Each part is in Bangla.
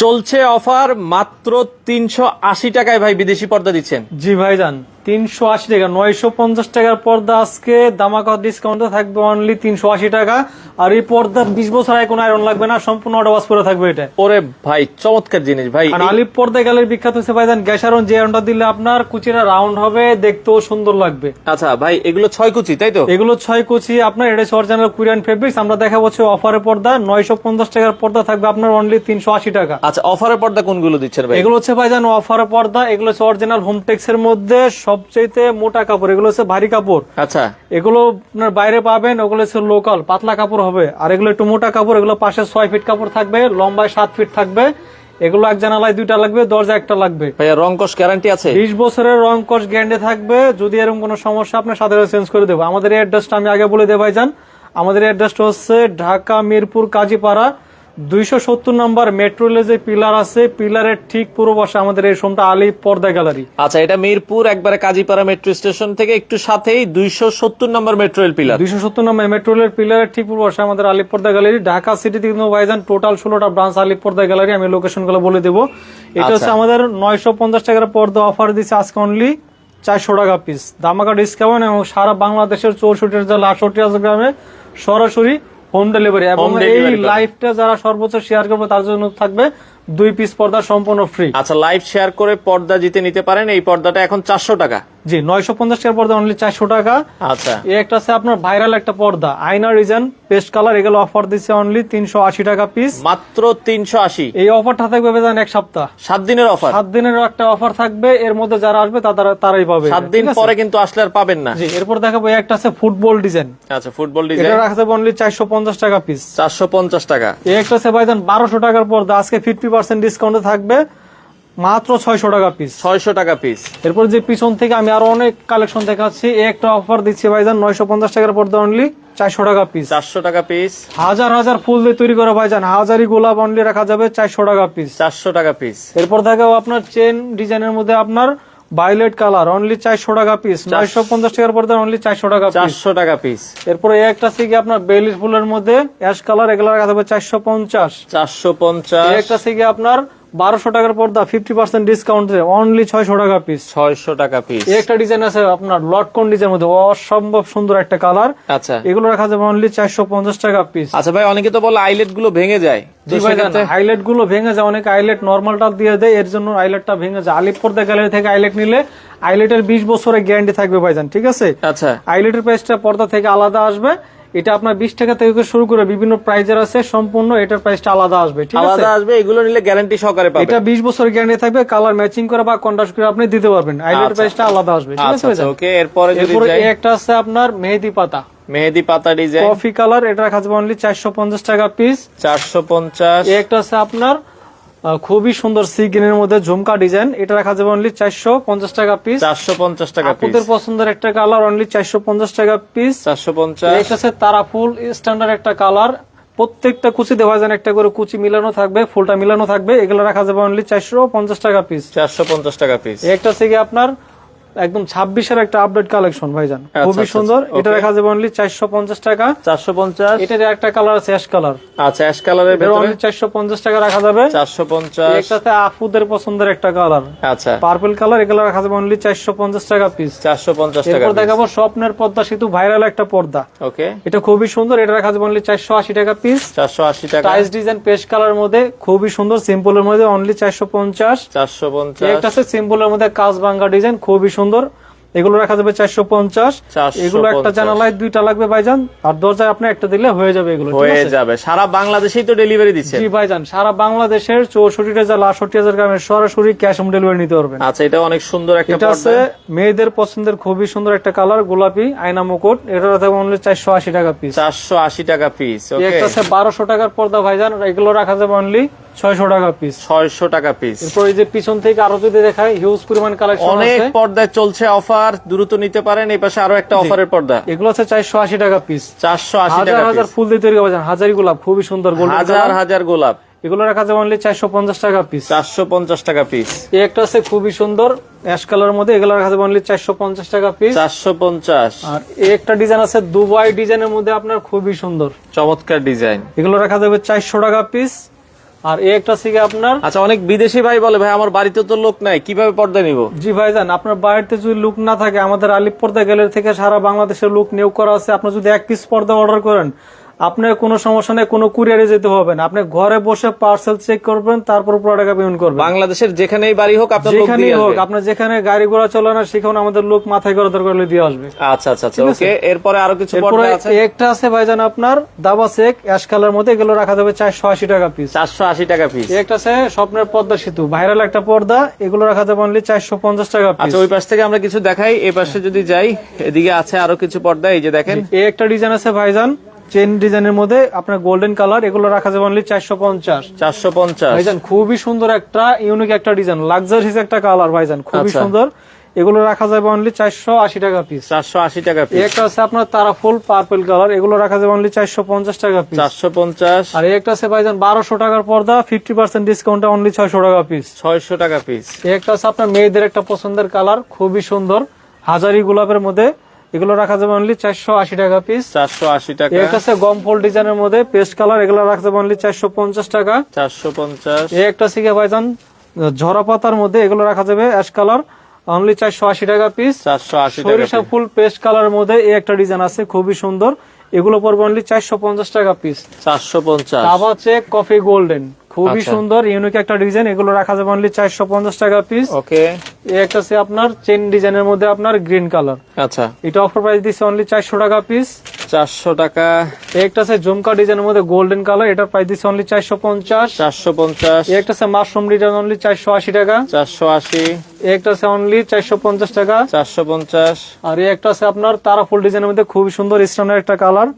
চলছে অফার মাত্র তিনশো আশি টাকায় ভাই বিদেশি পর্দা দিচ্ছেন। জি ভাইজান। তিনশো আশি টাকা। নয়শো পঞ্চাশ টাকার পর্দা আজকে দামাকা ডিসকাউন্টে থাকবে অনলি তিনশো আশি টাকা। আর এই পর্দার বিশ বছর আগে কোনো আয়রন লাগবে না সম্পূর্ণ অটোবাস করে থাকবে এটা। ওরে ভাই চমৎকার জিনিস ভাই। আলিপ পর্দা গেলে বিখ্যাত হচ্ছে ভাইজান গ্যাস আয়রন যে আয়রনটা দিলে আপনার কুচিটা রাউন্ড হবে দেখতেও সুন্দর লাগবে। আচ্ছা ভাই এগুলো ছয় কুচি তাই তো? এগুলো ছয় কুচি আপনার এটা অরিজিনাল কুরিয়ান ফেব্রিক্স আমরা দেখা হচ্ছে অফারের পর্দা। নয়শো পঞ্চাশ টাকার পর্দা থাকবে আপনার অনলি তিনশো আশি টাকা। আচ্ছা অফারের পর্দা কোনগুলো দিচ্ছেন ভাই? এগুলো হচ্ছে ভাইজান অফার পর্দা এগুলো হচ্ছে অরিজিনাল হোমটেক্স এর মধ্যে সবচেয়ে মোটা কাপড় এগুলো হচ্ছে ভারী কাপড়। আচ্ছা। এগুলো আপনার বাইরে পাবেন ওগুলো হচ্ছে লোকাল পাতলা কাপড় হবে। আর এগুলো একটু মোটা কাপড় এগুলো পাশে ছয় ফিট কাপড় থাকবে লম্বায় সাত ফিট থাকবে। এগুলো এক জানালায় দুইটা লাগবে দরজা একটা লাগবে। ভাইয়া রং কস গ্যারান্টি আছে? বিশ বছরের রং কস গ্যারান্টি থাকবে যদি এরকম কোনো সমস্যা আপনার সাথে চেঞ্জ করে দেবো। আমাদের এই অ্যাড্রেসটা আমি আগে বলে দেবো ভাইজান। আমাদের অ্যাড্রেসটা হচ্ছে ঢাকা মিরপুর কাজীপাড়া দুইশো সত্তর নম্বর মেট্রো যে পিলার আছে পিলারের ঠিক পূর্ব পাশে আমাদের এই সোমটা আলী পর্দা গ্যালারি আচ্ছা এটা মিরপুর একবারে কাজীপাড়া মেট্রো স্টেশন থেকে একটু সাথেই দুইশো সত্তর নম্বর মেট্রো রেল পিলার দুইশো সত্তর নম্বর মেট্রো রেলের পিলারের ঠিক পূর্ব পাশে আমাদের আলিপর্দা গ্যালারি ঢাকা সিটিতে কিন্তু ভাইজান টোটাল ষোলোটা ব্রাঞ্চ আলিপর্দা গ্যালারি আমি লোকেশনগুলো বলে দেবো। এটা হচ্ছে আমাদের নয়শো পঞ্চাশ টাকার পর্দা অফার দিচ্ছে আজকে অনলি চারশো টাকা পিস দামাকা ডিসকাউন্ট এবং সারা বাংলাদেশের চৌষট্টি জেলা আটষট্টি হাজার গ্রামে সরাসরি হোম ডেলিভারি এবং এই লাইভটা যারা সর্বোচ্চ শেয়ার করবে তার জন্য থাকবে দুই পিস পর্দা সম্পূর্ণ ফ্রি আচ্ছা লাইভ শেয়ার করে পর্দা জিতে নিতে পারেন। এই পর্দাটা এখন চারশো টাকা। জি নয়শো পঞ্চাশ টাকার পর্দা অনলি চারশো টাকা। আচ্ছা। একটা আছে আপনার ভাইরাল একটা পর্দা আইনা রিজন পেস্ট কালার এগুলো অফার দিচ্ছে অনলি তিনশো আশি টাকা পিস মাত্র তিনশো আশি। এই অফারটা থাকবে বেজান এক সপ্তাহ। সাত দিনের অফার সাত দিনের একটা অফার থাকবে এর মধ্যে যারা আসবে তারা তারাই পাবে। সাত দিন পরে কিন্তু আসলে আর পাবেন না। জি এরপর দেখাবো একটা আছে ফুটবল ডিজাইন আচ্ছা ফুটবল এটা ডিজাইন রাখা যাবে অনলি চারশো পঞ্চাশ টাকা পিস চারশো পঞ্চাশ টাকা। এই একটা আছে ভাইজান বারোশো টাকার পর্দা আজকে ফিফটি পার্সেন্ট ডিসকাউন্টে থাকবে। মাত্র ছয়শো টাকা পিস ছয়শো টাকা পিস এরপর যে পিছন থেকে আমি আরও অনেক কালেকশন দেখাচ্ছি একটা অফার দিচ্ছি ভাইজান নয়শো পঞ্চাশ টাকার পর্দা অনলি চারশো টাকা পিস চারশো টাকা পিস হাজার হাজার ফুল দিয়ে তৈরি করা ভাইজান হাজারি গোলাপ অনলি রাখা যাবে চারশো টাকা পিস চারশো টাকা পিস এরপর দেখাবো আপনার চেন ডিজাইনের মধ্যে আপনার ভায়োলেট কালার অনলি চারশো টাকা পিস নয়শো পঞ্চাশ টাকার পর্দা অনলি চারশো টাকা চারশো টাকা পিস এরপরে একটা থেকে আপনার বেলির ফুলের মধ্যে অ্যাশ কালার এগুলো রাখা যাবে চারশো পঞ্চাশ। চারশো পঞ্চাশ। একটা থেকে আপনার বারোশো টাকার পর্দা ফিফটি পার্সেন্ট ডিসকাউন্ট অনলি ছয়শো টাকা পিস ছয়শো টাকা পিস একটা ডিজাইন আছে আপনার লটকন ডিজাইনের মধ্যে অসম্ভব সুন্দর একটা কালার আচ্ছা। এগুলো রাখা যাবে অনলি চারশো পঞ্চাশ টাকা পিস আচ্ছা ভাই অনেকে তো বলে আইলেটগুলো ভেঙে যায়। হাইলাইটগুলো ভেঙে যায় অনেক আইলেট নর্মালটা দিয়ে দেয় এর জন্য আইলেটটা ভেঙে যায়। আলিপুরদা গ্যালারি থেকে আইলেট নিলে আইলেটের বিশ বছরের গ্যারান্টি থাকবে ভাইজান ঠিক আছে? আচ্ছা। আইলেটের প্রাইসটা পর্দা থেকে আলাদা আসবে। এটা আপনার বিশ টাকা থেকে শুরু করে বিভিন্ন প্রাইজের আছে সম্পূর্ণ এটার প্রাইসটা আলাদা আসবে ঠিক আছে? আলাদা আসবে এগুলো নিলে গ্যারান্টি সহকারে পাবে এটা বিশ বছরের গ্যারান্টি থাকবে কালার ম্যাচিং করে বা কন্ট্রাস্ট করে আপনি দিতে পারবেন। আইলেটের প্রাইসটা আলাদা আসবে ঠিক আছে আচ্ছা ওকে এরপরে যদি যাই। একটা আছে আপনার মেহেদি পাতা। মেহেদি পাতা ডিজাইন কফি কালার এটা রাখা যাবে অনলি চারশো পঞ্চাশ টাকা পিস চারশো পঞ্চাশ। এই একটা আছে আপনার খুবই সুন্দর সি গ্রিনের মধ্যে ঝুমকা ডিজাইন এটা রাখা যাবে অনলি চারশো পঞ্চাশ টাকা পিস চারশো পঞ্চাশ টাকা আপনাদের পছন্দের একটা কালার অনলি চারশো পঞ্চাশ টাকা পিস চারশো পঞ্চাশ। এটা তারা ফুল স্ট্যান্ডার্ড একটা কালার প্রত্যেকটা কুচি দেওয়া যায় একটা করে কুচি মিলানো থাকবে ফুলটা মিলানো থাকবে। এগুলো রাখা যাবে অনলি চারশো পঞ্চাশ টাকা পিস চারশো পঞ্চাশ টাকা পিস একটা থেকে আপনার একদম ছাব্বিশের একটা আপডেট কালেকশন ভাইজান। খুবই আচ্ছা, সুন্দর। আচ্ছা, এটা. রাখা যাবে অনলি চারশো পঞ্চাশ টাকা। চারশো পঞ্চাশ। এটার একটা কালার আছে অ্যাশ কালার আচ্ছা অ্যাশ কালারের অনলি চারশো পঞ্চাশ টাকা রাখা যাবে। চারশো পঞ্চাশ। একটাতে আপুদের পছন্দের একটা কালার আচ্ছা। পার্পল কালার এগুলো রাখা যাবে অনলি চারশো পঞ্চাশ টাকা পিস চারশো পঞ্চাশ টাকা দেখাবো স্বপ্নের পর্দা সেতু ভাইরাল একটা পর্দা। ওকে। এটা খুবই সুন্দর এটা রাখা যাবে অনলি চারশো আশি টাকা পিস চারশো আশি টাকা। টাইস ডিজাইন পেস্ট কালার মধ্যে খুবই সুন্দর সিম্পলের মধ্যে অনলি চারশো পঞ্চাশ। চারশো পঞ্চাশ। একটা আছে সিম্পলের মধ্যে কাজ ভাঙ্গা ডিজাইন খুবই সুন্দর। এগুলো রাখা যাবে চারশো পঞ্চাশ। এগুলো একটা জানালায় দুইটা লাগবে ভাইজান। আর দরজায় আপনি একটা দিলে হয়ে যাবে এগুলো হয়ে যাবে। সারা বাংলাদেশেই তো ডেলিভারি দিচ্ছে জি ভাইজান সারা বাংলাদেশের চৌষট্টি হাজার আটষট্টি হাজার গ্রামের সরাসরি ক্যাশ অন ডেলিভারি নিতে পারবেন। আচ্ছা এটা অনেক সুন্দর একটা এটা আছে মেয়েদের পছন্দের খুবই সুন্দর একটা কালার গোলাপি আয়না মুকুট। এটা থাকবে অনলি চারশো আশি টাকা পিস চারশো আশি টাকা পিস একটা আছে বারোশো টাকার পর্দা ভাইজান। এগুলো রাখা যাবে অনলি ছয়শো টাকা পিস ছয়শো টাকা পিস এরপর এই যে পিছন থেকে আরও যদি দেখায় হিউজ পরিমাণ কালেকশন অনেক পর্দায় চলছে অফার দ্রুত নিতে পারেন। এই পাশে আরও একটা অফারের পর্দা। এগুলো আছে চারশো আশি টাকা পিস হাজার হাজার ফুল দিয়ে তৈরি করা হাজারি গোলাপ খুবই সুন্দর হাজার হাজার গোলাপ। এগুলো রাখা যাবে অনলি টাকা পিস চারশো পঞ্চাশ টাকা পিস এই একটা আছে খুবই সুন্দর অ্যাশ কালার মধ্যে। এগুলো রাখা যাবে অনলি চারশো পঞ্চাশ টাকা পিস চারশো পঞ্চাশ। আর এই একটা ডিজাইন আছে দুবাই ডিজাইনের মধ্যে আপনার খুবই সুন্দর। চমৎকার ডিজাইন এগুলো রাখা যাবে চারশো টাকা পিস আর এই একটা সিগে আপনার? আচ্ছা অনেক বিদেশি ভাই বলে ভাই আমার বাড়িতে তো লোক নাই কীভাবে পর্দা নিব? জি ভাই জান আপনার বাড়িতে যদি লোক না থাকে আমাদের আলিপ পর্দা গ্যালারি থেকে সারা বাংলাদেশের লুক নিয়োগ করা আছে। আপনি যদি এক পিস পর্দা অর্ডার করেন আপনার কোনো সমস্যা নেই কোনো কুরিয়ারে যেতে হবে না। আপনি ঘরে বসে পার্সেল চেক করবেন তারপর প্রোডাক্ট পেমেন্ট করবেন। বাংলাদেশের যেখানেই বাড়ি হোক আপনার যেখানেই হোক আপনার যেখানে গাড়ি ঘোড়া চলে না সেখানে আমাদের লোক মাথায় করে দরকার হলে দিয়ে আসবে। আচ্ছা আচ্ছা আচ্ছা ওকে। এরপরে আরও কিছু পর্দা আছে? একটা আছে ভাইজান আপনার দাবা চেক অ্যাশ কালার মধ্যে এগুলো রাখা যাবে চারশো আশি টাকা পিস চারশো আশি টাকা পিস একটা আছে স্বপ্নের পর্দা সেতু ভাইরাল একটা পর্দা এগুলো রাখা যাবে অনলি চারশো পঞ্চাশ টাকা পিস আচ্ছা ওই পাশ থেকে আমরা কিছু দেখাই এই পাশে যদি যাই এদিকে আছে আরও কিছু পর্দা এই যে দেখেন। এই একটা ডিজাইন আছে ভাইজান চেন ডিজাইনের মধ্যে আপনার গোল্ডেন কালার এগুলো রাখা যাবে অনলি চারশো পঞ্চাশ। চারশো পঞ্চাশ। ভাইজান খুবই সুন্দর একটা ইউনিক একটা ডিজাইন লাক্সারিস একটা কালার ভাইজান খুবই আচ্ছা। সুন্দর। এগুলো রাখা যাবে অনলি চারশো আশি টাকা পিস চারশো আশি টাকা পিস একটা আছে আপনার তারা ফুল পার্পল কালার এগুলো রাখা যাবে অনলি চারশো পঞ্চাশ টাকা পিস চারশো পঞ্চাশ। আর একটা আছে ভাইজান বারোশো টাকার পর্দা ফিফটি পার্সেন্ট ডিসকাউন্ট অনলি ছয়শো টাকা পিস ছয়শো টাকা পিস একটা আছে আপনার মেয়েদের একটা পছন্দের কালার খুবই সুন্দর। হাজারি গোলাপের মধ্যে এগুলো রাখা যাবে অনলি চারশো আশি টাকা পিস চারশো আশি টাকা। একটা আছে গমফল ডিজাইনের মধ্যে পেস্ট কালার এগুলো রাখা যাবে অনলি চারশো পঞ্চাশ টাকা। চারশো পঞ্চাশ। একটা সিকে ভাইজান ঝরা পাতার মধ্যে এগুলো রাখা যাবে অ্যাশ কালার অনলি চারশো আশি টাকা পিস চারশো আশি সরিষা ফুল পেস্ট কালারের মধ্যে এই একটা ডিজাইন আছে খুবই সুন্দর। এগুলো পড়বে অনলি চারশো পঞ্চাশ টাকা পিস চারশো পঞ্চাশ। কাবা চেক কফি গোল্ডেন খুবই আচ্ছা। সুন্দর ইউনিক একটা ডিজাইন এগুলো রাখা যাবে অনলি চারশো পঞ্চাশ টাকা পিস ওকে এই একটা আছে আপনার চেন ডিজাইনের মধ্যে আপনার গ্রিন কালার আচ্ছা। এটা অফার প্রাইস দিচ্ছে অনলি চারশো টাকা পিস চারশো টাকা। একটা আছে জুমকা ডিজাইনের মধ্যে গোল্ডেন কালার এটার প্রাইস দিচ্ছে অনলি চারশো পঞ্চাশ। চারশো পঞ্চাশ। একটা আছে মাশরুম ডিজাইন অনলি চারশো আশি টাকা। চারশো আশি। একটা আছে অনলি চারশো পঞ্চাশ টাকা। চারশো পঞ্চাশ। আর একটা আছে আপনার তারা ফুল ডিজাইনের মধ্যে খুবই সুন্দর স্টোনের একটা কালার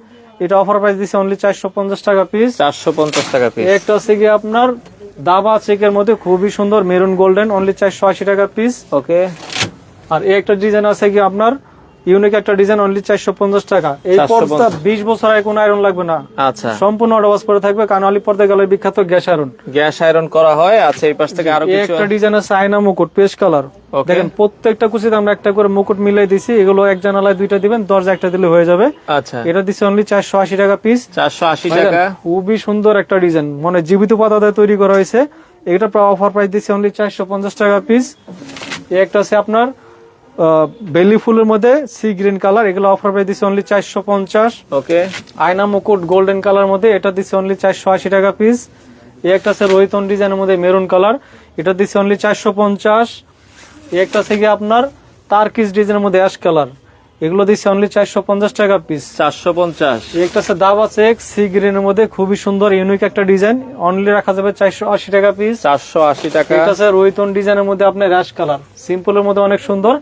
এটা অফার প্রাইস দিছে অনলি চারশো পঞ্চাশ টাকা পিস চারশো পঞ্চাশ টাকা পিস একটা আছে কি আপনার দাবা চেকের মধ্যে খুবই সুন্দর মেরুন গোল্ডেন অনলি চারশো আশি টাকা পিস ওকে আর এই একটা ডিজাইন আছে কি আপনার ইউনিক একটা ডিজাইন অনলি চারশো পঞ্চাশ টাকা। এই পর্দা বিশ বছর আগে কোনো আয়রন লাগবে না। আচ্ছা। সম্পূর্ণ অডাবাস পরে থাকবে কারণ আলি পর্দা গেলে বিখ্যাত গ্যাস আয়রন গ্যাস আয়রন করা হয় আচ্ছা এই পাশ থেকে আরও কিছু একটা ডিজাইন আছে আয়না মুকুট কালার। দেখেন প্রত্যেকটা কুচিতে আমরা একটা করে মুকুট মিলাই দিছি এগুলো এক জানালায় দুইটা দিবেন দরজা একটা দিলে হয়ে যাবে। আচ্ছা। এটা দিচ্ছে অনলি চারশো আশি টাকা পিস চারশো আশি টাকা। খুবই সুন্দর একটা ডিজাইন মানে জীবিত পাতা দিয়ে তৈরি করা হয়েছে। এটা অফার প্রাইস দিচ্ছে অনলি চারশো পঞ্চাশ টাকা পিস একটা আছে আপনার বেলি ফুলের মধ্যে সি গ্রিন কালার এগুলো অফার প্রাইস দিচ্ছে অনলি চারশো পঞ্চাশ। ওকে আয়না মুকুট গোল্ডেন কালার মধ্যে এটা দিচ্ছে অনলি চারশো আশি টাকা পিস এই একটা আছে রোহিতন ডিজাইনের মধ্যে মেরুন কালার এটা দিচ্ছে অনলি চারশো পঞ্চাশ। এই একটা আছে গিয়ে আপনার তারকিস ডিজাইনের মধ্যে অ্যাশ কালার এগুলো দিচ্ছে অনলি চারশো পঞ্চাশ টাকা পিস চারশো পঞ্চাশ। এই একটা আছে দাবা চেক সি গ্রিনের মধ্যে খুবই সুন্দর ইউনিক একটা ডিজাইন অনলি রাখা যাবে চারশো আশি টাকা পিস চারশো আশি টাকা। এটা আছে রোহিতন ডিজাইনের মধ্যে আপনার অ্যাশ কালার সিম্পলের মধ্যে অনেক সুন্দর।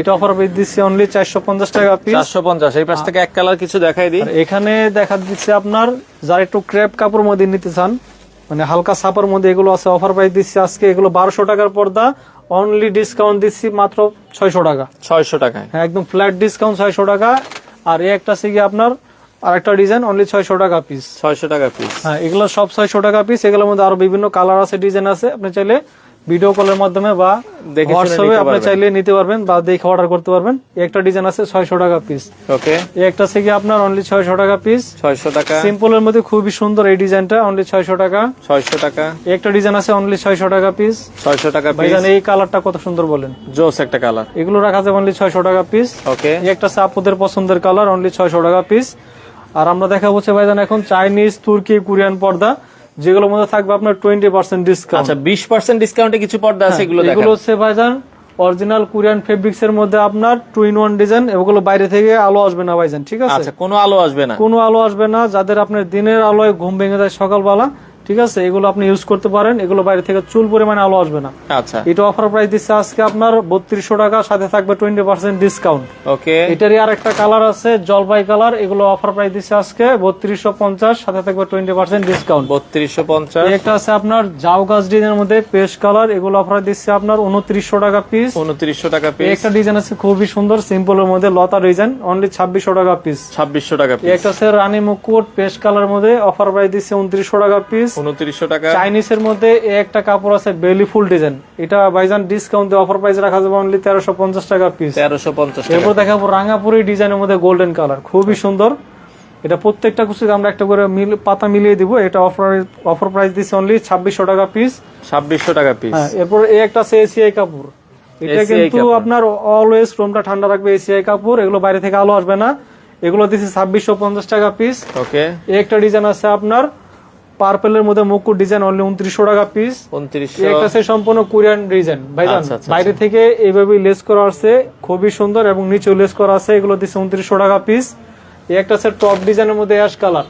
এটা অফার দিচ্ছে অনলি চারশো পঞ্চাশ টাকা পিস চারশো পঞ্চাশ এই পাশ থেকে এক কালার কিছু দেখাই দিই। এখানে দেখা দিচ্ছে আপনার যারা একটু ক্রেপ কাপড় মধ্যে নিতে চান মানে হালকা ছাপার মধ্যে এগুলো আছে অফার প্রাইস দিচ্ছি আজকে এগুলো বারোশো টাকার পর্দা অনলি ডিসকাউন্ট দিচ্ছি মাত্র ছয়শো টাকা। ছয়শো টাকায়। হ্যাঁ একদম ফ্ল্যাট ডিসকাউন্ট ছয়শো টাকা। আর এই একটা গিয়ে আপনার আর একটা ডিজাইন অনলি ছয়শো টাকা পিস ছয়শো টাকা পিস হ্যাঁ এগুলো সব ছয়শো টাকা পিস এগুলোর মধ্যে আরও বিভিন্ন কালার আছে ডিজাইন আছে। আপনি চাইলে ভিডিও কলের মাধ্যমে বা হোয়াটসঅ্যাপে আপনি চাইলে নিতে পারবেন বা দেখে অর্ডার করতে পারবেন। একটা ডিজাইন আছে ছয়শো টাকা পিস ওকে একটা আছে গিয়ে আপনার অনলি ছয়শো টাকা পিস ছয়শো টাকা। সিম্পলের মধ্যে খুবই সুন্দর এই ডিজাইনটা অনলি ছয়শো টাকা। ছয়শো টাকা। একটা ডিজাইন আছে অনলি ছয়শো টাকা পিস ছয়শো টাকা পিস ভাইজান এই কালারটা কত সুন্দর বলেন? জোস একটা কালার এগুলো রাখা যাবে অনলি ছয়শো টাকা পিস ওকে একটা সাপুদের পছন্দের কালার অনলি ছয়শো টাকা পিস আর আমরা দেখা হচ্ছে ভাইজান এখন চাইনিজ তুর্কি কোরিয়ান পর্দা। যেগুলোর মধ্যে থাকবে আপনার টোয়েন্টি পার্সেন্ট ডিসকাউন্ট আচ্ছা বিশ পার্সেন্ট ডিসকাউন্টে কিছু পর্দা আছে এগুলো এগুলো হচ্ছে ভাইজান অরিজিনাল কোরিয়ান ফেব্রিক্স এর মধ্যে আপনার টু ইন ওয়ান ডিজাইন এগুলো বাইরে থেকে আলো আসবে না ভাইজান ঠিক আছে? আচ্ছা কোনো আলো আসবে না। কোনো আলো আসবে না যাদের আপনার দিনের আলোয় ঘুম ভেঙে যায় সকালবেলা ঠিক আছে? এগুলো আপনি ইউজ করতে পারেন। এগুলো বাইরে থেকে চুল পরিমাণে আলো আসবে না। আচ্ছা। এটা অফার প্রাইস দিচ্ছে আজকে আপনার বত্রিশশো টাকা সাথে থাকবে টোয়েন্টি পার্সেন্ট ডিসকাউন্ট ওকে এটারই আর একটা কালার আছে জলপাই কালার এগুলো অফার প্রাইস দিচ্ছে আজকে বত্রিশশো পঞ্চাশ সাথে থাকবে টোয়েন্টি পার্সেন্ট ডিসকাউন্ট বত্রিশশো পঞ্চাশ। একটা আছে আপনার জাউ গাছ ডিজাইনের মধ্যে পেস্ট কালার এগুলো অফার দিচ্ছে আপনার উনত্রিশশো টাকা পিস উনত্রিশশো টাকা পিস একটা ডিজাইন আছে খুবই সুন্দর সিম্পলের মধ্যে লতা ডিজাইন অনলি ছাব্বিশশো টাকা পিস ছাব্বিশশো টাকা পিস একটা আছে রানী মুকুট পেস্ট কালার মধ্যে অফার প্রাইস দিচ্ছে উনত্রিশশো টাকা পিস উনত্রিশশো টাকা। চাইনিজের মধ্যে একটা কাপড় আছে বেলি ফুল ডিজাইন এটা বাইজান ডিসকাউন্ট অফার প্রাইস রাখা যাবে অনলি তেরোশো পঞ্চাশ টাকা পিস তেরোশো পঞ্চাশ টাকা। এরপর দেখাবো রাঙাপুরি ডিজাইনের মধ্যে গোল্ডেন কালার খুবই সুন্দর। এটা প্রত্যেকটা কুচিতে আমরা একটা করে মিল পাতা মিলিয়ে দিব। এটা অফার অফার প্রাইস দিচ্ছে অনলি ছাব্বিশশো টাকা পিস ছাব্বিশশো টাকা পিস হ্যাঁ এরপর এই একটা আছে এসিআই কাপড়। এটা কিন্তু আপনার অলওয়েজ রুমটা ঠান্ডা রাখবে এসিআই কাপড়। এগুলো বাইরে থেকে আলো আসবে না। এগুলো দিচ্ছে ছাব্বিশশো পঞ্চাশ টাকা পিস ওকে একটা ডিজাইন আছে আপনার পার্পেলের মধ্যে মুকুট ডিজাইন অনলি উনত্রিশশো টাকা পিস একটা আছে সম্পূর্ণ কোরিয়ান ডিজাইন ভাইজান আচ্ছা, আচ্ছা, বাইরে থেকে এইভাবে লেস করা আছে খুবই সুন্দর এবং নিচেও লেস করা আছে এগুলো দিচ্ছে উনত্রিশশো টাকা পিস এই একটা আছে টপ ডিজাইনের মধ্যে অ্যাশ কালার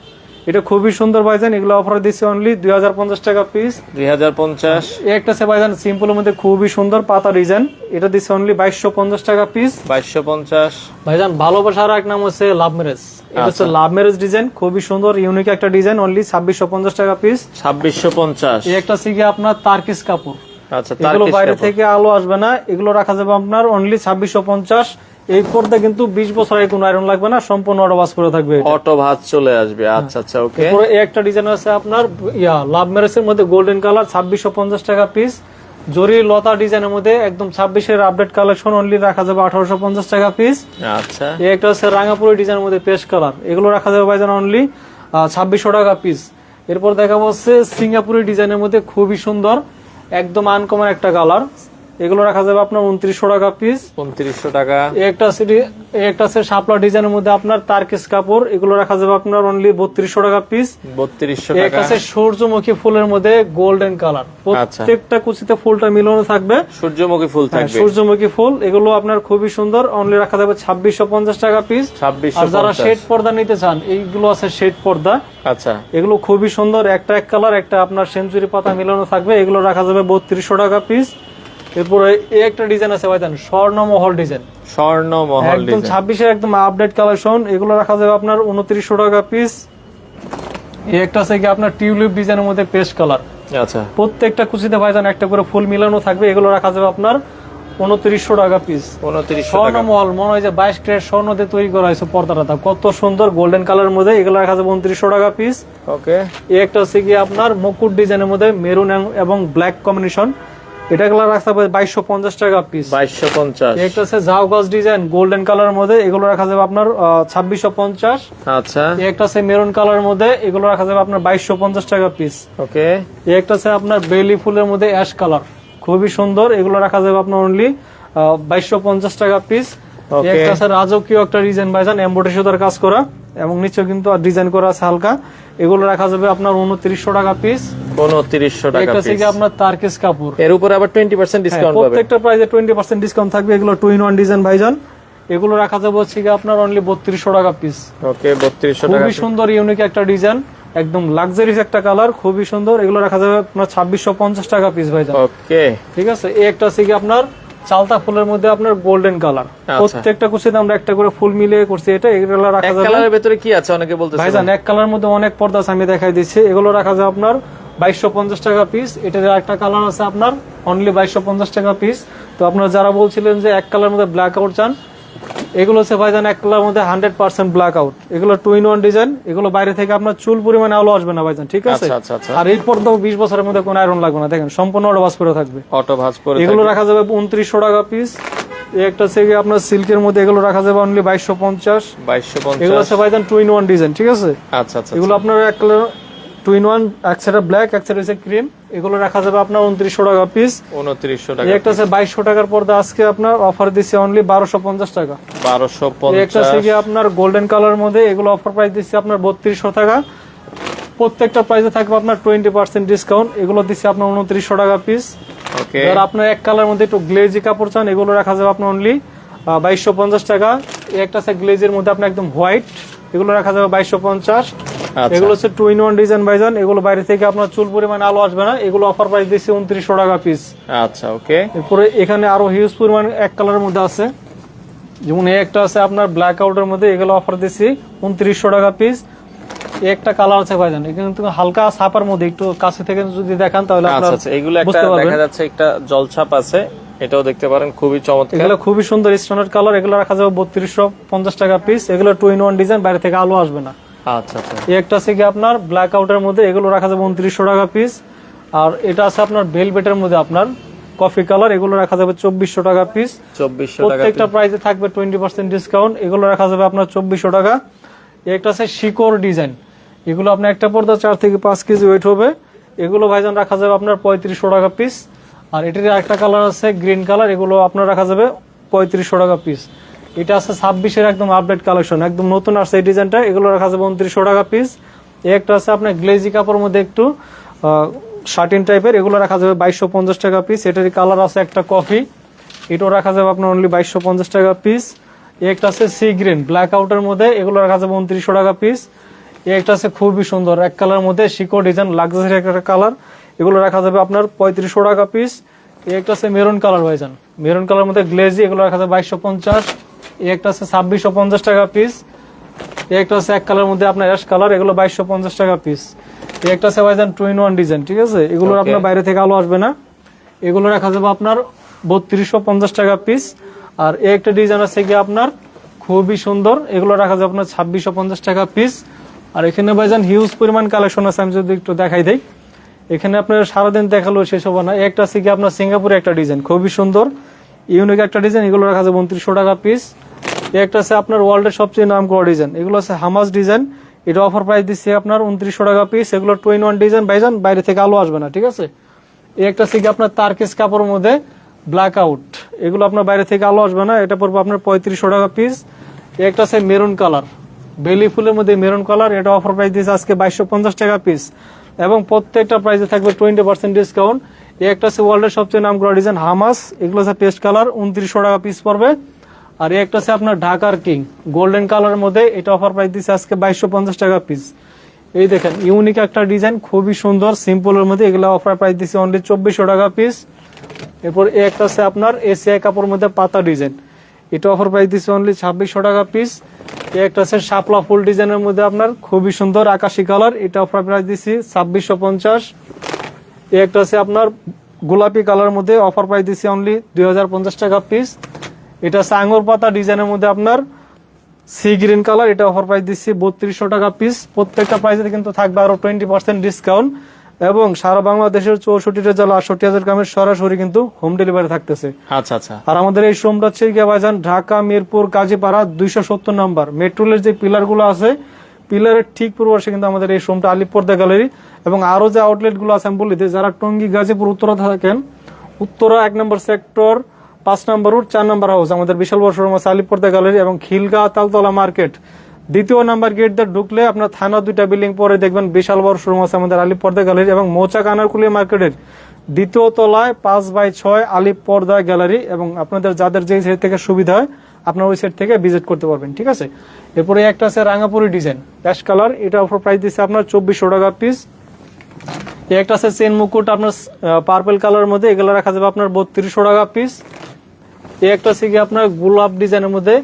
এটা খুবই সুন্দর ভাইজান এগুলো অফার দিচ্ছে অনলি দুই হাজার পঞ্চাশ টাকা পিস দুই হাজার পঞ্চাশ। একটা আছে ভাইজান সিম্পলের মধ্যে খুবই সুন্দর পাতা ডিজাইন এটা দিচ্ছে অনলি বাইশশো পঞ্চাশ টাকা পিস বাইশশো পঞ্চাশ। ভাইজান ভালোবাসার এক নাম হচ্ছে লাভ ম্যারেজ এটা হচ্ছে লাভ ম্যারেজ ডিজাইন খুবই সুন্দর ইউনিক একটা ডিজাইন অনলি ছাব্বিশশো পঞ্চাশ টাকা পিস ছাব্বিশশো পঞ্চাশ। একটা আছে আপনার তার্কিস কাপড়। আচ্ছা এগুলো বাইরে থেকে আলো আসবে না এগুলো রাখা যাবে আপনার অনলি ছাব্বিশশো পঞ্চাশ। এই পর্দা কিন্তু কোনো আয়রন লাগবে না সম্পূর্ণ অটো করে থাকবে অটো ভাত চলে আসবে। আচ্ছা আচ্ছা ওকে একটা ডিজাইন আছে আপনার ইয়া লাভ ম্যারেজের মধ্যে গোল্ডেন কালার ছাব্বিশশো পঞ্চাশ টাকা পিস জরি লতা ডিজাইনের মধ্যে একদম ছাব্বিশের আপডেট কালেকশন অনলি রাখা যাবে আঠারোশো পঞ্চাশ টাকা পিস আচ্ছা। একটা হচ্ছে রাঙাপুরি ডিজাইনের মধ্যে পেস্ট কালার এগুলো রাখা যাবে ভাইজান অনলি ছাব্বিশশো টাকা পিস এরপর দেখা হচ্ছে সিঙ্গাপুরি ডিজাইনের মধ্যে খুবই সুন্দর একদম আনকমন একটা কালার এগুলো রাখা যাবে আপনার উনত্রিশশো টাকা পিস উনত্রিশশো টাকা। একটা একটা আছে শাপলা ডিজাইনের মধ্যে আপনার তারকেস কাপড়। এগুলো রাখা যাবে আপনার অনলি বত্রিশশো টাকা পিস বত্রিশশো টাকা। আছে সূর্যমুখী ফুলের মধ্যে গোল্ডেন কালার প্রত্যেকটা কুচিতে ফুলটা মিলানো থাকবে। সূর্যমুখী ফুল হ্যাঁ, থাকবে। সূর্যমুখী ফুল। এগুলো আপনার খুবই সুন্দর। অনলি রাখা যাবে ছাব্বিশশো পঞ্চাশ টাকা পিস ছাব্বিশশো আর যারা শেড পর্দা নিতে চান এইগুলো আছে শেড পর্দা। আচ্ছা। এগুলো খুবই সুন্দর। একটা এক কালার একটা আপনার সেঞ্চুরি পাতা মিলানো থাকবে। এগুলো রাখা যাবে বত্রিশশো টাকা পিস এরপরে এই একটা ডিজাইন আছে ভাইজান স্বর্ণমহল ডিজাইন স্বর্ণ মহল একদম ছাব্বিশের একদম আপডেট কালেকশন এগুলো রাখা যাবে আপনার উনত্রিশশো টাকা পিস এই একটা আছে কি আপনার টিউলিপ ডিজাইনের মধ্যে পেস্ট কালার আচ্ছা। প্রত্যেকটা কুচিতে ভাইজান একটা করে ফুল মিলানো থাকবে এগুলো রাখা যাবে আপনার উনত্রিশশো টাকা পিস স্বর্ণমহল মনে হয় যে বাইশ ক্যারেট স্বর্ণ দিয়ে তৈরি করা হয়েছে পর্দাটা। কত সুন্দর গোল্ডেন কালারের মধ্যে এগুলো রাখা যাবে উনত্রিশশো টাকা পিস ওকে এই একটা হচ্ছে কি আপনার মুকুট ডিজাইনের মধ্যে মেরুন এবং ব্ল্যাক কম্বিনেশন এটা গুলো রাখতে হবে বাইশশো পঞ্চাশ টাকা পিস বাইশশো পঞ্চাশ। একটা হচ্ছে ঝাউ গাছ ডিজাইন গোল্ডেন কালারের মধ্যে এগুলো রাখা যাবে আপনার ছাব্বিশশো পঞ্চাশ। আচ্ছা। একটা আছে মেরুন কালারের মধ্যে এগুলো রাখা যাবে আপনার বাইশশো পঞ্চাশ টাকা পিস ওকে। একটা আছে আপনার বেলি ফুলের মধ্যে অ্যাশ কালার খুবই সুন্দর এগুলো রাখা যাবে আপনার অনলি বাইশশো পঞ্চাশ টাকা পিস একটা আছে রাজকীয় একটা ডিজাইন ভাইজান এমব্রয়ডারি সুতার কাজ করা এবং নিচেও কিন্তু ডিজাইন করা আছে হালকা। এগুলো রাখা যাবে আপনার উনত্রিশশো টাকা পিস উনত্রিশশো টাকা একটা আছে পিস কি আপনার তারকেস কাপড় এর উপরে আবার টোয়েন্টি পার্সেন্ট হ্যাঁ, ডিসকাউন্ট প্রত্যেকটা প্রাইসে টোয়েন্টি পার্সেন্ট ডিসকাউন্ট থাকবে এগুলো টু ইন ওয়ান ডিজাইন ভাইজান। এগুলো রাখা যাবে হচ্ছে আপনার অনলি বত্রিশশো টাকা পিস ওকে বত্রিশশো টাকা খুবই সুন্দর ইউনিক একটা ডিজাইন একদম লাক্সারিস একটা কালার খুবই সুন্দর। এগুলো রাখা যাবে আপনার ছাব্বিশশো পঞ্চাশ টাকা পিস ভাইজান। ওকে। ঠিক আছে? এই একটা আছে আপনার চালতা ফুলের মধ্যে আপনার গোল্ডেন কালার প্রত্যেকটা কুচিতে আমরা একটা করে ফুল মিলিয়ে করছি এটা এগুলো রাখা যাবে। কালারের ভেতরে কি আছে? অনেকে ভাইজান এক কালার মধ্যে অনেক পর্দা আমি দেখাই দিচ্ছি। এগুলো রাখা যাবে আপনার বাইশশো পঞ্চাশ টাকা পিস এটার একটা কালার আছে আপনার অনলি বাইশশো পঞ্চাশ টাকা পিস তো আপনারা যারা বলছিলেন যে এক কালার মধ্যে ব্ল্যাক আউট চান এগুলো হচ্ছে ভাইজান এক কালার মধ্যে হান্ড্রেড পার্সেন্ট ব্ল্যাক আউট এগুলো টু ইন ওয়ান ডিজাইন এগুলো বাইরে থেকে আপনার চুল পরিমাণে আলো আসবে না ভাইজান ঠিক আছে? আচ্ছা, আচ্ছা, আচ্ছা। আর এই পর্দাও বিশ বছরের মধ্যে কোনো আয়রন লাগবে না দেখেন সম্পূর্ণ অডবাস করে থাকবে। অটো ভাজ করে এগুলো রাখা যাবে উনত্রিশশো টাকা পিস একটা থেকে আপনার সিল্কের মধ্যে এগুলো রাখা যাবে অনলি বাইশশো পঞ্চাশ। বাইশশো এগুলো হচ্ছে ভাইজান টু ইন ওয়ান ডিজাইন ঠিক আছে? আচ্ছা আচ্ছা এগুলো আপনার এক কালার টু ইন ওয়ান এক সাইড ব্ল্যাক এক সাইড হচ্ছে ক্রিম এগুলো রাখা যাবে আপনার উনত্রিশশো টাকা পিস উনত্রিশশো টাকা একটা আছে বাইশশো টাকার পর্দা। আজকে আপনার অফার দিচ্ছে অনলি বারোশো পঞ্চাশ টাকা। বারোশো একটা থেকে আপনার গোল্ডেন কালার মধ্যে। এগুলো অফার প্রাইস দিচ্ছে আপনার বত্রিশশো টাকা। প্রত্যেকটা প্রাইসে থাকবে আপনার টোয়েন্টি পার্সেন্ট ডিসকাউন্ট এগুলো দিচ্ছে আপনার উনত্রিশশো টাকা পিস ওকে আপনার এক কালার মধ্যে একটু গ্লেজি কাপড় চান এগুলো রাখা যাবে আপনার অনলি বাইশশো পঞ্চাশ টাকা। একটা আছে গ্লেজের মধ্যে আপনার একদম হোয়াইট এগুলো রাখা যাবে বাইশশো পঞ্চাশ। এগুলো হচ্ছে টু ইন ওয়ান ডিজাইন বাইজান এগুলো বাইরে থেকে আপনার চুল পরিমাণ আলো আসবে না এগুলো অফার প্রাইস দিচ্ছে উনত্রিশশো টাকা পিস আচ্ছা ওকে এরপরে এখানে আরও হিউজ পরিমাণ এক কালারের মধ্যে আছে। যেমন এই একটা আছে আপনার ব্ল্যাক আউটের মধ্যে এগুলো অফার দিচ্ছি উনত্রিশশো টাকা পিস একটা কালার আছে ভাইজান এখানে কিন্তু হালকা ছাপার মধ্যে একটু কাছে থেকে যদি দেখান তাহলে আচ্ছা আচ্ছা এগুলো একটা দেখা যাচ্ছে একটা জলছাপ আছে এটাও দেখতে পারেন খুবই চমৎকার। এগুলো খুবই সুন্দর স্ট্যান্ডার্ড কালার এগুলো রাখা যাবে বত্রিশশো পঞ্চাশ টাকা পিস এগুলো টু ইন ওয়ান ডিজাইন বাইরে থেকে আলো আসবে না। আচ্ছা আচ্ছা। একটা আছে কি আপনার ব্ল্যাক আউটের মধ্যে এগুলো রাখা যাবে উনত্রিশশো টাকা পিস আর এটা আছে আপনার ভেলভেটের মধ্যে আপনার কফি কালার এগুলো রাখা যাবে চব্বিশশো টাকা পিস চব্বিশশো প্রত্যেকটা প্রাইসে থাকবে টোয়েন্টি পার্সেন্ট ডিসকাউন্ট এগুলো রাখা যাবে আপনার চব্বিশশো টাকা। একটা আছে শিকড় ডিজাইন এগুলো আপনার একটা পর্দা চার থেকে পাঁচ কেজি ওয়েট হবে। এগুলো ভাইজান রাখা যাবে আপনার পঁয়ত্রিশশো টাকা পিস আর এটির আরেকটা কালার আছে গ্রিন কালার এগুলো আপনার রাখা যাবে পঁয়ত্রিশশো টাকা পিস এটা আছে ছাব্বিশের একদম আপডেট কালেকশন একদম নতুন আসছে এই ডিজাইনটা এগুলো রাখা যাবে উনত্রিশশো টাকা পিস একটা আছে আপনার গ্লেজি কাপড়ের মধ্যে একটু শার্টিন টাইপের এগুলো রাখা যাবে বাইশশো পঞ্চাশ টাকা পিস এটার কালার আছে একটা কফি এটাও রাখা যাবে আপনার অনলি বাইশশো পঞ্চাশ টাকা পিস একটা আছে সি গ্রিন ব্ল্যাক আউটের মধ্যে। এগুলো রাখা যাবে উনত্রিশশো টাকা পিস একটা আছে খুবই সুন্দর, এক কালার মধ্যে শিকো ডিজাইন লাক্সারি একটা কালার এগুলো রাখা যাবে আপনার পঁয়ত্রিশশো টাকা পিস একটা আছে মেরুন কালার ভাইজান। মেরুন কালার মধ্যে গ্লেজি এগুলো রাখা যাবে বাইশশো পঞ্চাশ। একটা আছে ছাব্বিশশো পঞ্চাশ টাকা পিস একটা আছে এক কালার মধ্যে আপনার অ্যাশ কালার এগুলো বাইশশো পঞ্চাশ টাকা পিস একটা আছে ভাইজান টু ইন ওয়ান ডিজাইন ঠিক আছে? এগুলোর আপনার বাইরে থেকে আলো আসবে না। এগুলো রাখা যাবে আপনার বত্রিশশো পঞ্চাশ টাকা পিস আর এই একটা ডিজাইন আছে গিয়ে আপনার? খুবই সুন্দর। এগুলো রাখা যাবে আপনার ছাব্বিশশো পঞ্চাশ টাকা পিস আর এখানে ভাইজান হিউজ পরিমাণ কালেকশন আছে আমি যদি একটু দেখাই দেই। এখানে আপনার সারাদিন দেখাল শেষ হবে না। একটা আছে কি আপনার সিঙ্গাপুরে একটা ডিজাইন খুবই সুন্দর। ইউনিক একটা ডিজাইন এগুলো রাখা যাবে উনত্রিশশো টাকা পিস এই একটা আছে আপনার ওয়ার্ল্ডের সবচেয়ে নাম করা ডিজাইন এগুলো আছে হামাস ডিজাইন এটা অফার প্রাইস দিচ্ছে আপনার উনত্রিশশো টাকা পিস এগুলো টোয়েন ওয়ান ডিজাইন ভাইজান, বাইরে থেকে আলো আসবে না, ঠিক আছে? এই একটা আছে আপনার তারকেস কাপড়ের মধ্যে ব্ল্যাক আউট এগুলো আপনার বাইরে থেকে আলো আসবে না, এটা পড়বে আপনার পঁয়ত্রিশশো টাকা পিস একটা আছে মেরুন কালার বেলি ফুলের মধ্যে মেরুন কালার এটা অফার প্রাইস দিচ্ছে আজকে বাইশশো পঞ্চাশ টাকা পিস এবং প্রত্যেকটা প্রাইসে থাকবে টোয়েন্টি পার্সেন্ট ডিসকাউন্ট এই একটা আছে ওয়ার্ল্ডের সবচেয়ে নাম করা ডিজাইন হামাস এগুলো আছে পেস্ট কালার উনত্রিশশো টাকা পিস পড়বে। আর একটা আছে আপনার ঢাকার কিং। গোল্ডেন কালারের মধ্যে এটা অফার প্রাইস দিচ্ছে আজকে বাইশশো পঞ্চাশ টাকা পিস এই দেখেন ইউনিক একটা ডিজাইন খুবই সুন্দর সিম্পলের মধ্যে এগুলো অফার প্রাইস দিচ্ছে অনলি চব্বিশশো টাকা পিস এরপর এই একটা আছে আপনার এসিআই কাপড়ের মধ্যে পাতা ডিজাইন এটা অফার প্রাইস দিচ্ছে অনলি ছাব্বিশশো টাকা পিস এই একটা আছে শাপলা ফুল ডিজাইনের মধ্যে আপনার, খুবই সুন্দর, আকাশি কালার এটা অফার প্রাইস দিচ্ছি ছাব্বিশশো পঞ্চাশ। এই একটা আছে আপনার গোলাপি কালারের মধ্যে অফার প্রাইস দিচ্ছি অনলি দুই হাজার পঞ্চাশ টাকা পিস এটা সাঙ্গর পাতা ডিজাইনের মধ্যে আপনার সি গ্রিন কালার এটা অফার প্রাইস দিচ্ছি বত্রিশশো টাকা পিস প্রত্যেকটা প্রাইসে কিন্তু থাকবে আরও টোয়েন্টি পার্সেন্ট ডিসকাউন্ট এবং সারা বাংলাদেশের চৌষট্টিটা জেলা আটষট্টি হাজার গ্রামের সরাসরি কিন্তু হোম ডেলিভারি থাকতেছে। আচ্ছা আচ্ছা। আর আমাদের এই শোরুমটা হচ্ছে গিয়ে ভাইজান ঢাকা মিরপুর কাজীপাড়া দুইশো সত্তর নাম্বার। মেট্রোলের যে পিলারগুলো আছে পিলারের ঠিক পূর্বশে কিন্তু আমাদের এই শোরুমটা আলিপর্দা গ্যালারি এবং আরও যে আউটলেটগুলো আছে আমি বলি যারা টঙ্গী গাজীপুর উত্তরা থাকেন উত্তরা এক নম্বর সেক্টর পাঁচ নম্বর রুট, চার নম্বর হাউস, আমাদের বিশাল বড় শোরুম আছে আলিপর্দা গ্যালারি এবং খিলগা তালতলা মার্কেট। দ্বিতীয় নাম্বার গেট দিয়ে ঢুকলে আপনার থানা দুইটা বিল্ডিং পরে দেখবেন বিশাল বড় শোরুম আছে আমাদের আলিপর্দা গ্যালারি এবং মোচা কানারকুলি মার্কেটের দ্বিতীয় তলায় পাঁচ বাই ছয় আলিপ পর্দা গ্যালারি এবং আপনাদের যাদের যেই সাইড থেকে সুবিধা হয়, আপনার ওই সাইড থেকে ভিজিট করতে পারবেন, ঠিক আছে? এরপরে একটা আছে রাঙাপুরি ডিজাইন অ্যাশ কালার এটা অফার প্রাইস দিচ্ছে আপনার চব্বিশশো টাকা পিস একটা আছে চেন মুকুট, আপনার পার্পল কালারের মধ্যে এগুলো রাখা যাবে আপনার বত্রিশশো টাকা পিস এই একটা কি আপনার গোলাপ ডিজাইনের মধ্যে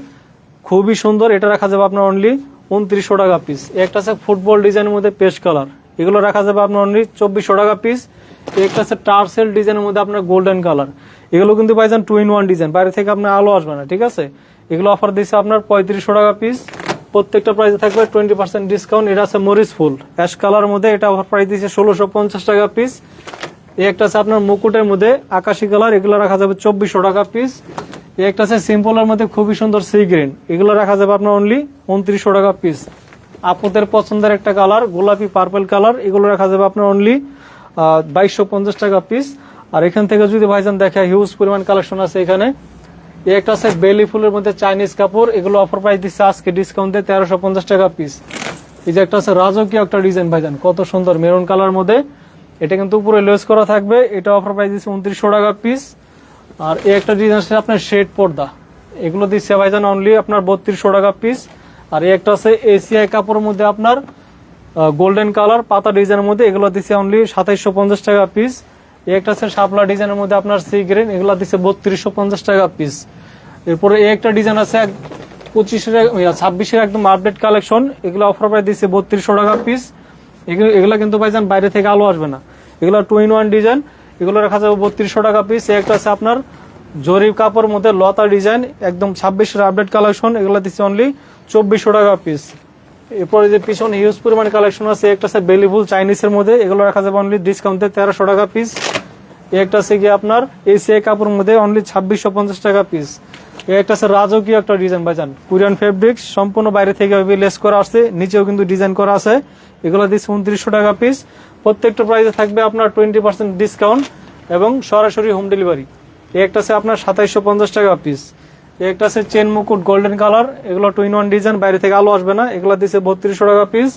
খুবই সুন্দর, এটা রাখা যাবে আপনার অনলি উনত্রিশশো টাকা পিস একটা আছে ফুটবল ডিজাইনের মধ্যে পেস্ট কালার এগুলো রাখা যাবে আপনার অনলি চব্বিশশো টাকা পিস একটা আছে টার্সেল ডিজাইনের মধ্যে আপনার গোল্ডেন কালার এগুলো কিন্তু পাইছেন টু ইন ওয়ান ডিজাইন বাইরে থেকে আপনার আলো আসবে না, ঠিক আছে? এগুলো অফার দিচ্ছে আপনার পঁয়ত্রিশশো টাকা পিস প্রত্যেকটা প্রাইসে থাকবে টোয়েন্টি পার্সেন্ট ডিসকাউন্ট এটা আছে মরিচ ফুল। অ্যাশ কালার মধ্যে এটা অফার প্রাইস দিচ্ছে ষোলোশো পঞ্চাশ টাকা পিস একটা আছে আপনার মুকুটের মধ্যে আকাশি কালার, এগুলো রাখা যাবে চব্বিশশো টাকা পিস একটা আছে সিম্পলের মধ্যে খুবই সুন্দর সি গ্রিন এগুলো রাখা যাবে আপনার অনলি উনত্রিশশো টাকা পিস আপুদের পছন্দের একটা কালার গোলাপি পার্পল কালার এগুলো রাখা যাবে আপনার অনলি বাইশশো পঞ্চাশ টাকা পিস আর এখান থেকে যদি ভাইজান দেখে হিউজ পরিমাণ কালেকশন আছে এখানে। একটা আছে বেলি ফুলের মধ্যে চাইনিজ কাপড়, এগুলো অফার প্রাইস দিচ্ছে আজকে ডিসকাউন্ট তেরোশো পঞ্চাশ টাকা পিস এই যে একটা আছে রাজকীয় একটা ডিজাইন ভাইজান, কত সুন্দর। মেরুন কালার মধ্যে এটা কিন্তু উপরে লেস করা থাকবে। এটা অফার প্রাইস দিচ্ছে উনত্রিশশো টাকা পিস আর এই একটা ডিজাইন আছে আপনার শেড পর্দা। এগুলো দিচ্ছে ভাইজান অনলি আপনার বত্রিশশো টাকা পিস আর এই একটা আছে এসিআই কাপড়ের মধ্যে আপনার গোল্ডেন কালার পাতা ডিজাইনের মধ্যে এগুলো দিচ্ছে অনলি সাতাইশশো পঞ্চাশ টাকা পিস এই একটা আছে শাপলা ডিজাইনের মধ্যে আপনার সি গ্রিন এগুলো দিচ্ছে বত্রিশশো পঞ্চাশ টাকা পিস এরপরে এই একটা ডিজাইন আছে পঁচিশের ছাব্বিশের একদম আপডেট কালেকশন এগুলো অফার প্রাইস দিচ্ছে বত্রিশশো টাকা পিস এগুলো এগুলো কিন্তু ভাইজান বাইরে থেকে আলো আসবে না। এগুলো টু ইন ওয়ান ডিজাইন এগুলো রাখা যাবে বত্রিশশো টাকা পিস একটা আছে আপনার জরিপ কাপড়ের মধ্যে লতা ডিজাইন একদম ছাব্বিশের আপডেট কালেকশন এগুলো দিচ্ছে অনলি চব্বিশশো টাকা পিস এরপরে যে পিছন হিউজ পরিমাণ কালেকশন আছে, একটা আছে বেলিফুল চাইনিজের মধ্যে, এগুলো রাখা যাবে অনলি ডিসকাউন্টে তেরোশো টাকা পিস একটা আছে কি আপনার এসিআই কাপড়ের মধ্যে অনলি ছাব্বিশশো পঞ্চাশ টাকা পিস একটা আছে রাজকীয় একটা ডিজাইন ভাইজান। কোরিয়ান ফেব্রিক সম্পূর্ণ বাইরে থেকে লেস করা আসছে নিচেও কিন্তু ডিজাইন করা আছে। এগুলো দিচ্ছে উনত্রিশশো টাকা পিস প্রত্যেকটা প্রাইসে থাকবে আপনার টোয়েন্টি পার্সেন্ট ডিসকাউন্ট এবং সরাসরি হোম ডেলিভারি একটা আছে আপনার সাতাইশশো পঞ্চাশ টাকা পিস এই একটা আছে চেন মুকুট গোল্ডেন কালার এগুলো টুইন ওয়ান ডিজাইন বাইরে থেকে আলো আসবে না। এগুলো দিচ্ছে বত্রিশশো টাকা পিস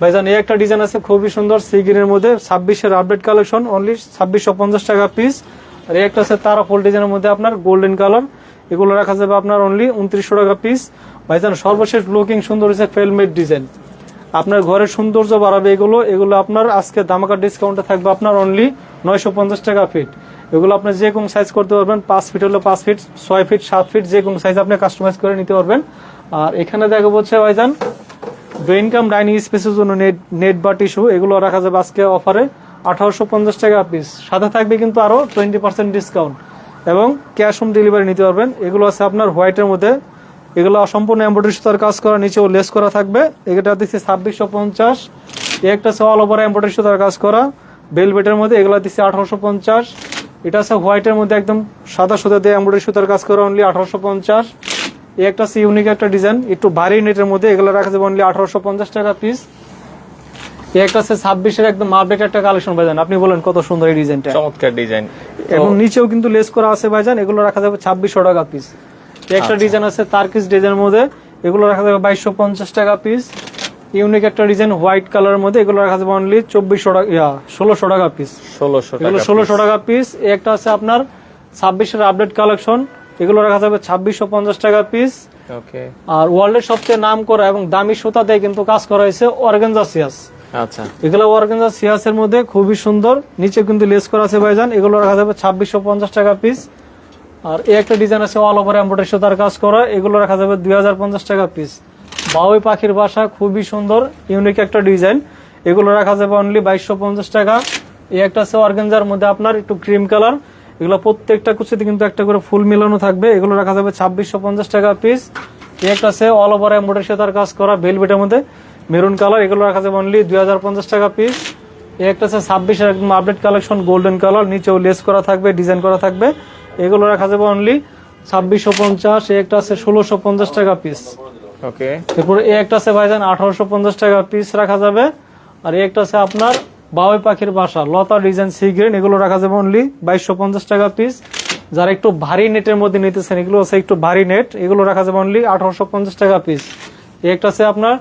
ভাইজান, এই একটা ডিজাইন আছে খুবই সুন্দর সি গ্রিনের মধ্যে, ছাব্বিশের আপডেট কালেকশন অনলি ছাব্বিশশো পঞ্চাশ টাকা পিস আর এই একটা আছে তারা ফুল ডিজাইনের মধ্যে আপনার গোল্ডেন কালার এগুলো রাখা যাবে আপনার অনলি উনত্রিশশো টাকা পিস ভাইজান, সর্বশেষ লুকিং সুন্দর হচ্ছে ফেলমেড ডিজাইন আপনার ঘরের সৌন্দর্য বাড়াবে এগুলো। এগুলো আপনার আজকে দামাকা ডিসকাউন্টে থাকবে আপনার অনলি নয়শো পঞ্চাশ টাকা ফিট এগুলো আপনি যে কোনো সাইজ করতে পারবেন। পাঁচ ফিট হলো পাঁচ ফিট ছয় ফিট সাত ফিট যে কোনো সাইজ আপনি কাস্টমাইজ করে নিতে পারবেন। আর এখানে দেখা হচ্ছে ভাইজান ইনকাম ডাইনিং স্পেসের জন্য নেট নেট বা টিস্যু এগুলো রাখা যাবে আজকে অফারে আঠারোশো পঞ্চাশ টাকা পিস সাথে থাকবে কিন্তু আরও টোয়েন্টি পার্সেন্ট ডিসকাউন্ট এবং ক্যাশ অন ডেলিভারি নিতে পারবেন। এগুলো আছে আপনার হোয়াইটের মধ্যে। এগুলো সম্পূর্ণ এম্ব্রয়ডারি সুতার কাজ করা নিচেও লেস করা থাকবে। এটা দিচ্ছে ছাব্বিশশো পঞ্চাশ। একটা আছে অল ওভার এম্ব্রয়ডারি সুতার কাজ করা। বেলভেটের মধ্যে এগুলো দিচ্ছে আঠারোশো পঞ্চাশ। এটা আছে হোয়াইটের মধ্যে একদম সাদা সুতা দিয়ে এম্ব্রয়ডারি সুতার কাজ করা অনলি আঠারোশো পঞ্চাশ। এই একটা আছে ইউনিক একটা ডিজাইন একটু ভারী নেটের মধ্যে এগুলো রাখা যাবে অনলি আঠারোশো পঞ্চাশ টাকা পিস এই একটা আছে ছাব্বিশের একদম আপডেট একটা কালেকশন ভাইজান। আপনি বলেন কত সুন্দর এই ডিজাইনটা চমৎকার ডিজাইন এবং নিচেও কিন্তু লেস করা আছে ভাইজান। এগুলো রাখা যাবে ছাব্বিশশো টাকা পিস একটা ডিজাইন আছে তার্কিস ডিজাইনের মধ্যে। এগুলো রাখা যাবে বাইশশো পঞ্চাশ টাকা পিস ইউনিক একটা ডিজাইন হোয়াইট কালারের মধ্যে। এগুলো রাখা যাবে অনলি চব্বিশশো টাকা ইয়া ষোলোশো টাকা পিস ষোলোশো এগুলো ষোলোশো টাকা পিস একটা আছে আপনার ছাব্বিশের আপডেট কালেকশন এগুলো রাখা যাবে ছাব্বিশশো পঞ্চাশ টাকা পিস ওকে আর ওয়ার্ল্ডের সবচেয়ে নাম করা এবং দামি সুতা দিয়ে কিন্তু কাজ করা হয়েছে অর্গেনজা সিয়াস আচ্ছা। এগুলো অর্গেনজা সিয়াসের মধ্যে খুবই সুন্দর। নিচে কিন্তু লেস করা আছে ভাইজান। এগুলো রাখা যাবে ছাব্বিশশো পঞ্চাশ টাকা পিস আর এই একটা ডিজাইন আছে অল ওভার এম্ব্রয়ডারি সুতার কাজ করা, এগুলো রাখা যাবে দুই হাজার পঞ্চাশ টাকা পিস বাউই পাখির বাসা খুবই সুন্দর ইউনিক একটা ডিজাইন এগুলো রাখা যাবে অনলি বাইশশো পঞ্চাশ টাকা। এই একটা আছে অর্গেনজার মধ্যে আপনার একটু ক্রিম কালার এগুলো প্রত্যেকটা কুচিতে কিন্তু একটা করে ফুল মিলানো থাকবে। এগুলো রাখা যাবে ছাব্বিশশো পঞ্চাশ টাকা পিস এই একটা আছে অল ওভার এম্ব্রয়ডারি সুতার কাজ করা ভেলভেটের মধ্যে। মেরুন কালার এগুলো রাখা যাবে অনলি দুই হাজার পঞ্চাশ টাকা পিস এই একটা আছে ছাব্বিশের একদম আপডেট কালেকশন গোল্ডেন কালার নিচেও লেস করা থাকবে ডিজাইন করা থাকবে। এগুলো রাখা যাবে অনলি ছাব্বিশশো পঞ্চাশ একটা আছে ষোলোশো পঞ্চাশ টাকা পিস ওকে এরপরে এই একটা আছে ভাইজান আঠারোশো পঞ্চাশ টাকা পিস রাখা যাবে। আর একটা আছে আপনার বাউই পাখির বাসা লতা ডিজাইন সি গ্রেন এগুলো রাখা যাবে অনলি বাইশশো পঞ্চাশ টাকা পিস যারা একটু ভারী নেটের মধ্যে নিতেছেন এগুলো আছে একটু ভারী নেট এগুলো রাখা যাবে অনলি আঠারোশো পঞ্চাশ টাকা পিস এই একটা আছে আপনার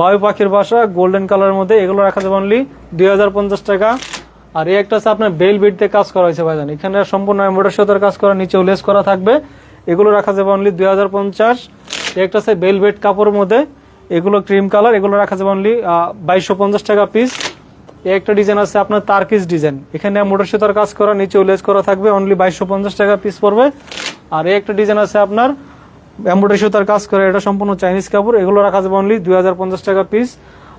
বায়ু পাখির বাসা গোল্ডেন কালারের মধ্যে এগুলো রাখা যাবে অনলি দুই হাজার পঞ্চাশ টাকা। আর এই একটা আপনার বেল বিটতে কাজ করা হয়েছে ভাইজান। এখানে সম্পূর্ণ এমব্রয়ডারি সুতার কাজ করা, নিচেও লেস করা থাকবে। এগুলো রাখা যাবে অনলি দুই হাজার পঞ্চাশ। একটা আছে বেল বেড কাপড়ের মধ্যে। এগুলো ক্রিম কালার এগুলো রাখা যাবে অনলি বাইশশো পঞ্চাশ টাকা পিস একটা ডিজাইন আছে আপনার তার্কিস ডিজাইন এখানে মোটর সুতার কাজ করা, নিচেও লেস করা থাকবে অনলি বাইশশো পঞ্চাশ টাকা পিস পড়বে। আর এই একটা ডিজাইন আছে আপনার, এমব্রয়ডারি সুতার কাজ করে, এটা সম্পূর্ণ চাইনিজ কাপড়। এগুলো রাখা যাবে অনলি দুই হাজার পঞ্চাশ টাকা পিস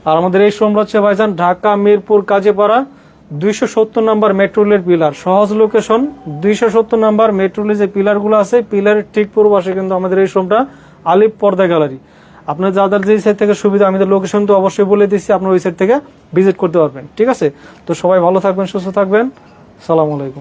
আর আমাদের এই শোরুম হচ্ছে ভাইজান, ঢাকা, মিরপুর, কাজীপাড়া। দুইশো সত্তর নাম্বার মেট্রোলের পিলার। সহজ লোকেশন দুইশো সত্তর নাম্বার মেট্রোলের যে পিলারগুলো আছে, পিলারের ঠিক পূর্ব কিন্তু আমাদের এই শোমটা আলিপ পর্দা গ্যালারি আপনার যাদের যে সাইড থেকে সুবিধা, আমি লোকেশন তো অবশ্যই বলে দিচ্ছি, আপনার ওই সাইড থেকে ভিজিট করতে পারবেন। ঠিক আছে? তো সবাই ভালো থাকবেন, সুস্থ থাকবেন। সালাম আলাইকুম।